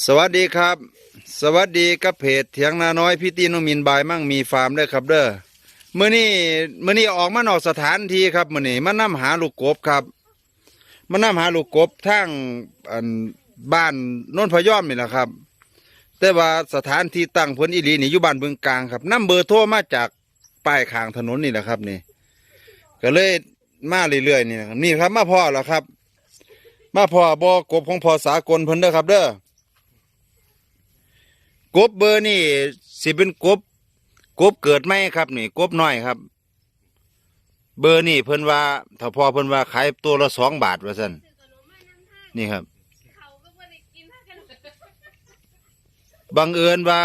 สวัสดีครับ สวัสดีกับเพจเถียงนาน้อยพี่ตีนมินบายมั่งมีฟาร์มเด้อครับเด้อมื่อนี้มื่อนี้ออกมานอกสถานที่ครับมื่อนี้มานํหาลูกกบครับมานํหาลูกกบทางอันบ้านโนนพยอมนี่แหละครับ แต่ว่าสถานที่ตั้งเพิ่นอีหลีนี่อยู่บ้านเบืองกลางครับนํเบอร์โทรมาจากป้ายข้างถนนนี่แหละครับนี่ ก็เลยมาเรื่อยๆนี่นะครับนี่ครับมาพ่อแล้วครับ มาพ่อบอกบของพ่อสากลเพิ่นเด้อครับเด้อ กบเบอร์นี่สิเป็นกบ กบเกิดไหมครับ นี่ กบน้อยครับ เบอร์นี่เพิ่นว่าถ้าพอเพิ่นว่าขายตัวละสองบาทว่าซั่นนี่ครับบางเอิญว่า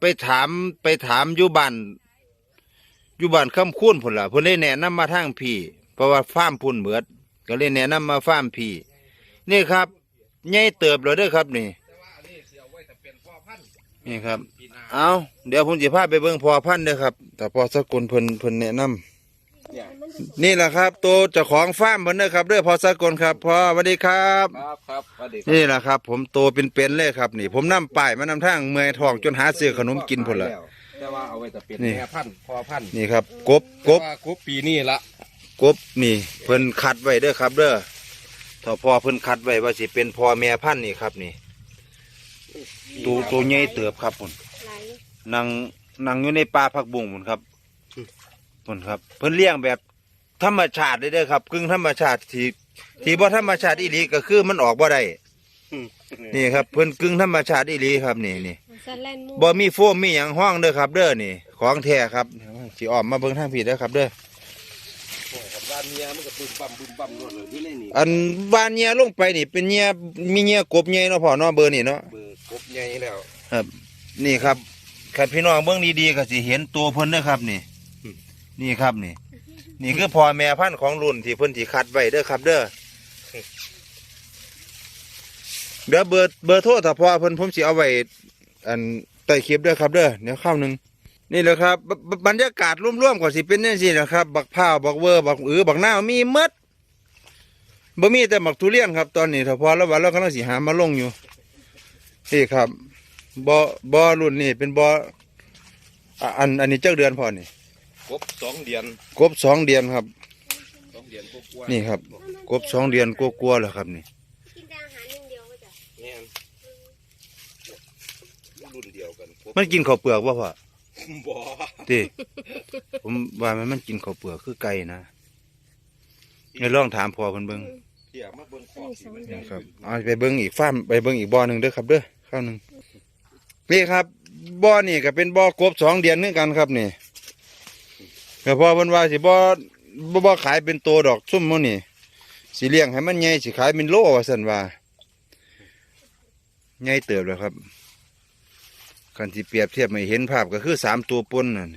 ไปถามไปถามอยู่บ้านอยู่บ้านคำคุ้นพุ่นล่ะเพิ่นเลยแนะนำมาทางพี่ เพราะว่าฟาร์มพุ่นเบิดก็เลยแนะนำมาฟาร์มพี่ นี่ครับใหญ่เติบเลยเด้อครับนี่ นี่ครับ เอาเดี๋ยวผมจะพาไปเบิ่งพอพันธุ์เด้อครับ แต่พอสกุลเพิ่นเพิ่นแนะนำนี่แหละครับ ตัวเจ้าของฟาร์มเพิ่นเด้อครับเด้อพอสกุลครับพอสวัสดีครับ ครับครับสวัสดีครับนี่แหละครับ ผมโตเป็นๆเลยครับ นี่ ผมนำป้ายมานำทางเมื่อยท้องจนหาซื้อขนมกินพุ่นละ แต่ว่าเอาไว้แต่เป็นนี่ แม่พันธุ์พอพันธุ์นี่ครับ กบกบ แต่ว่ากบปีนี้ละกบนี่เพิ่นคัดไว้เด้อครับเด้อถ้าพอเพิ่นคัดไว้ว่าสิเป็นพ่อแม่พันธุ์นี่ครับนี่ ตัวตัวใหญ่เติบครับพุ่นไหลนั่งนั่งอยู่ในป่าผักบุ้งพุ่นครับพุ่นครับ เพิ่นเลี้ยงแบบธรรมชาติเลยเด้อครับกึ่งธรรมชาติที่ที่บ่ธรรมชาติอีหลีก็คือมันออกบ่ได้นี่ครับเพิ่นกึ่งธรรมชาติอีหลีครับนี่นี่สันแลนมูบ่มีโฟมมีหยังห้องเด้อครับ เด้อนี่ ของแท้ครับสิออมมาเบิ่งทางผิดเด้อครับเด้อกับบ้านเมียมันก็บึ้มบั่มบึ้มบั่มรวดเลยที่นี่นี่อันบานเงียลงไปนี่ เป็นเงียมีเงียกบเงียเนาะพ่อเนาะเบอร์นี่เนาะเบอร์กบ ใหญ่แล้ว ครับ นี่ครับคันพี่น้องเบิ่งดีๆก็สิเห็นตัวเพิ่นเด้อครับ นี่ นี่ครับนี่ นี่คือพ่อแม่พันธุ์ของรุ่นที่เพิ่นสิคัดไว้เด้อครับ เด้อเดี๋ยวเบอร์เบอร์โทรถ้าพอเพิ่นผมสิเอาไว้อันใต้คลิปเด้อครับเด้อเดี๋ยวข้าวหนึงนี่แหละครับบบบรรยากาศร่วมๆก็สิเป็นจังซี่นะครับ บักพร้าวบักเวอร์บักอือบักนาวมีหมดบ่มีแต่บักทุเรียนครับตอนนี้ถ้าพอแล้วว่าเรากำลังสิหามาลงอยู่ นี่ครับบ่บ่รุ่นนี้เป็นบ่อะอันอันนี้จักเดือนพอนี่กบสองเดือนกบสองเดือนครับ สองเดือนกบกว่านี่ครับกบสองเดือนกลัวๆแล้วครับนี่กินแต่อาหารอย่างเดียวก็จะแม่นรุ่นเดียวกันกบมันกินข้าวเปลือกบ่พ่อบ่ติผมว่ามันมันกินข้าวเปลือกคือไก่นะให้ลองถามพ่อเพิ่นเบิ่งเที่ยมาเบิ่งของที่มันนะครับเอาไปเบิ่งอีกฟาร์มไปเบิ่งอีกบ่อหนึงเด้อครับเด้อ ข้าวหนึงนี่ครับบ่อนี่ก็เป็นบ่อกบสองเดือนเหมือนกันครับนี่ก็พอเพิ่นว่าสิบ่บ่บ่ขายเป็นตัวดอกซุ่มมื้อนี่สิเลี้ยงให้มันใหญ่สิขายเป็นโลว่าซั่นว่าใหญ่เติบแล้วครับคันที่เปรียบเทียบไม่เห็นภาพก็คือสามตัวปนนั่น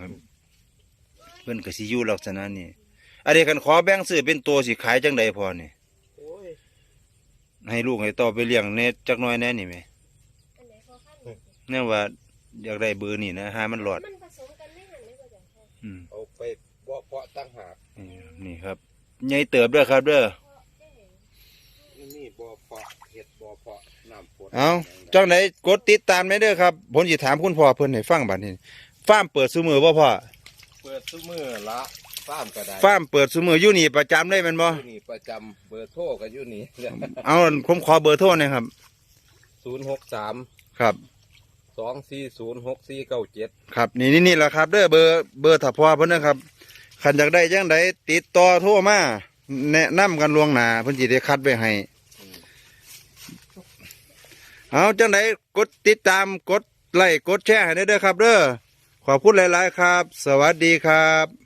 ครับเพิ่นก็สิอยู่ลักษณะนี้อันนี้คันขอแบ่งซื้อเป็นตัวสิขายจังใดพอนี่ย ให้ลูกให้ต่อไปเลี้ยงเน็จักหน้อยแน่นี่ไหมอันไหนพอขั้นแน่ว่าอยากได้เบอร์นี่นะหามันหลอด มันผสมกันไม่หันไม่ก็จะอืมเอาไปบ่เพาะตั้งหากนี่นี่ครับใหญ่เติบเด้อครับเด้อนี่บ่เพาะเห็ดบ่เพาะน้ำฝนเอาจังไหนกดติดตามได้เด้อครับผมสิถามคุณพ่อเพิ่นให้ฟังบัดนี้ฟาร์มเปิดซุมือบ่พ่อเปิดทุกมื้อละ ฟาร์มก็ได้ฟาร์มเปิดซุมืออยู่นี่ประจำเลยแม่นบ่อยู่นี่ประจำเบอร์โทรก็อยู่นี่เอาผมขอเบอร์โทรหน่อยครับ ศูนย์หกสามครับ สองสี่ศูนย์หกสี่เก้าเจ็ดครับนี่นี่นี่แหละครับเด้อเบอร์เบอร์ถ้าพอเพิ่นนะครับคันอยากได้จังไดติดต่อโทรมาแนะนำกันล่วงหน้าเพิ่นสิได้คัดไว้ให้เอาจังไดกดติดตามกดไลค์กดแชร์ให้ได้เด้อครับ เด้อขอบคุณหลาย ๆ ครับ สวัสดีครับ